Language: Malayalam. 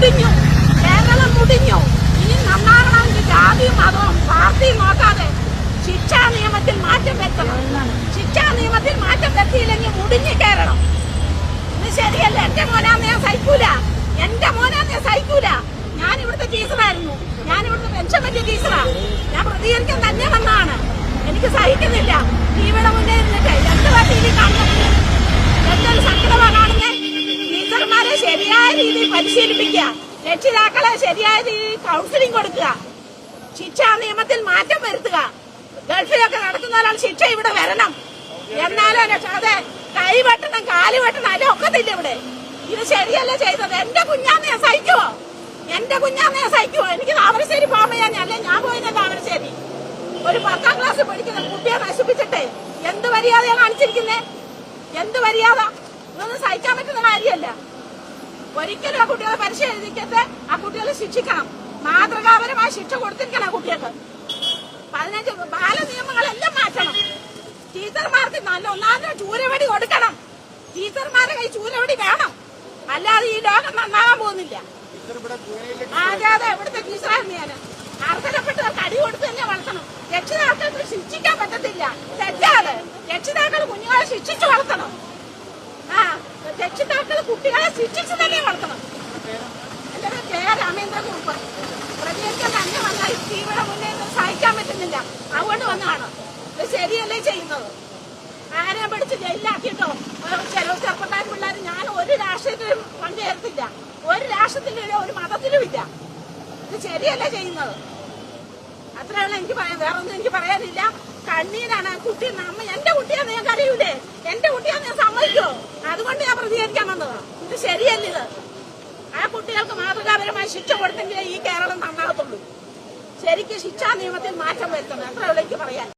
മുടിഞ്ഞു. കേരളം മുടിഞ്ഞു. ഇനി നന്നാകണമെങ്കിൽ ജാതിയും മതവും പാർട്ടിയും നോക്കാതെ ശിക്ഷാ നിയമത്തിൽ മാറ്റം വരുത്തണം. ശിക്ഷാ നിയമത്തിൽ മാറ്റം വരുത്തിയില്ലെങ്കിൽ മുടിഞ്ഞു കയറണം. ഇത് ശരിയല്ല. എന്റെ മോനാന്ന് ഞാൻ സഹിക്കൂല. എന്റെ മോനാന്ന് ഞാൻ സഹിക്കൂല. ഞാൻ ഇവിടുത്തെ ടീച്ചറായിരുന്നു. ഞാൻ ഇവിടുത്തെ പെൻഷൻ പറ്റിയ ടീച്ചറാ. ഞാൻ പ്രതികരിക്കാൻ തന്നെ വന്നാണ് എനിക്ക് സഹിക്കുന്നില്ല. ടിവിയുടെ മുന്നേ പരിശീലിപ്പിക്കുക. രക്ഷിതാക്കളെ ശരിയായ രീതിയിൽ കൗൺസിലിംഗ് കൊടുക്കുക. ശിക്ഷാ നിയമത്തിൽ മാറ്റം വരുത്തുക. ഗൾഫിലൊക്കെ നടത്തുന്നവരാണ് ശിക്ഷ ഇവിടെ വരണം. എന്നാലോ രക്ഷാതെ കൈ വെട്ടണം കാൽ വെട്ടണം അല്ല ഒക്കത്തില്ല ഇവിടെ. ഇത് ശരിയല്ല ചെയ്തത്. എന്റെ കുഞ്ഞാന്ന് സഹിക്കുവോ? എന്റെ കുഞ്ഞാന്ന് സഹിക്കുവോ? എനിക്ക് താമരശ്ശേരി പോകാൻ അല്ലെ ഞാൻ പോയത് താമരശ്ശേരി. ഒരു പത്താം ക്ലാസ് പഠിക്കുന്ന കുട്ടിയെ നശിപ്പിച്ചിട്ടേ. എന്ത് മര്യാദയാണ് കാണിച്ചിരിക്കുന്നേ? എന്ത് മര്യാദ? ഇതൊന്നും സഹിക്കാൻ പറ്റുന്ന കാര്യമല്ല. ഒരിക്കലും ആ കുട്ടികളെ പരിശീലിക്കത്തെ ആ കുട്ടികളെ ശിക്ഷിക്കണം. മാതൃകാപരമായ ശിക്ഷ കൊടുത്തിരിക്കണം ആ കുട്ടികൾക്ക്. പതിനഞ്ച് ബാല നിയമങ്ങളെല്ലാം മാറ്റണം. ടീച്ചർമാർക്ക് നല്ല ഒന്നാമത് ചൂരവടി കൊടുക്കണം. ടീച്ചർമാരെ കൈ ചൂരവടി വേണം. അല്ലാതെ ഈ ലോകം നന്നാവാൻ പോകുന്നില്ല. അതെ അതെ ഇവിടുത്തെ ടീച്ചറായിരുന്നു ഞാൻ അർഹതപ്പെട്ടവർക്ക് അടി കൊടുത്ത് തന്നെ വളർത്തണം. രക്ഷിതാക്കൾക്ക് ശിക്ഷിക്കാൻ പറ്റത്തില്ല. തെറ്റാണ്. രക്ഷിതാക്കൾ കുഞ്ഞുങ്ങളെ ശിക്ഷിച്ചു വളർത്തണം. രക്ഷിതാക്കൾ കുട്ടികളെ ശിക്ഷിച്ച് തന്നെ വളർത്തണം. എന്റെ കെ രാമേന്ദ്ര കുറുപ്പ്. പ്രതികരിക്കാൻ തന്നെ വന്നാൽ തീവ്ര മുന്നേ സഹിക്കാൻ പറ്റുന്നില്ല. അതുകൊണ്ട് വന്നതാണ്. ഇത് ശരിയല്ലേ ചെയ്യുന്നത്? ആരെ പിടിച്ച് ജയിലാക്കിയിട്ടോ ചില ചെറുപ്പക്കാർ പിള്ളേർ ഞാൻ ഒരു രാഷ്ട്രീയത്തിലും പങ്കുചേർത്തില്ല ഒരു രാഷ്ട്രത്തിലും ഒരു മതത്തിലും ഇല്ല. ഇത് ശരിയല്ലേ ചെയ്യുന്നത്? അത്രയുള്ള എനിക്ക് പറയാൻ വേറൊന്നും എനിക്ക് പറയാനില്ല കണ്ണീരാണ് കുട്ടി നമ്മ എന്റെ കുട്ടിയാന്ന് ഞാൻ കരയൂലേ എന്റെ കുട്ടിയാന്ന് ഞാൻ സമ്മതിക്കോ അതുകൊണ്ട് ഞാൻ പ്രതികരിക്കാൻ വന്നത് ഇത് ശരിയല്ല ഇത്. ആ കുട്ടികൾക്ക് മാതൃകാപരമായ ശിക്ഷ കൊടുത്തെങ്കിലേ ഈ കേരളം നന്നാകത്തുള്ളൂ. ശരിക്കും ശിക്ഷാ നിയമത്തിൽ മാറ്റം വരുത്തണം. അത്ര എനിക്ക് പറയാൻ.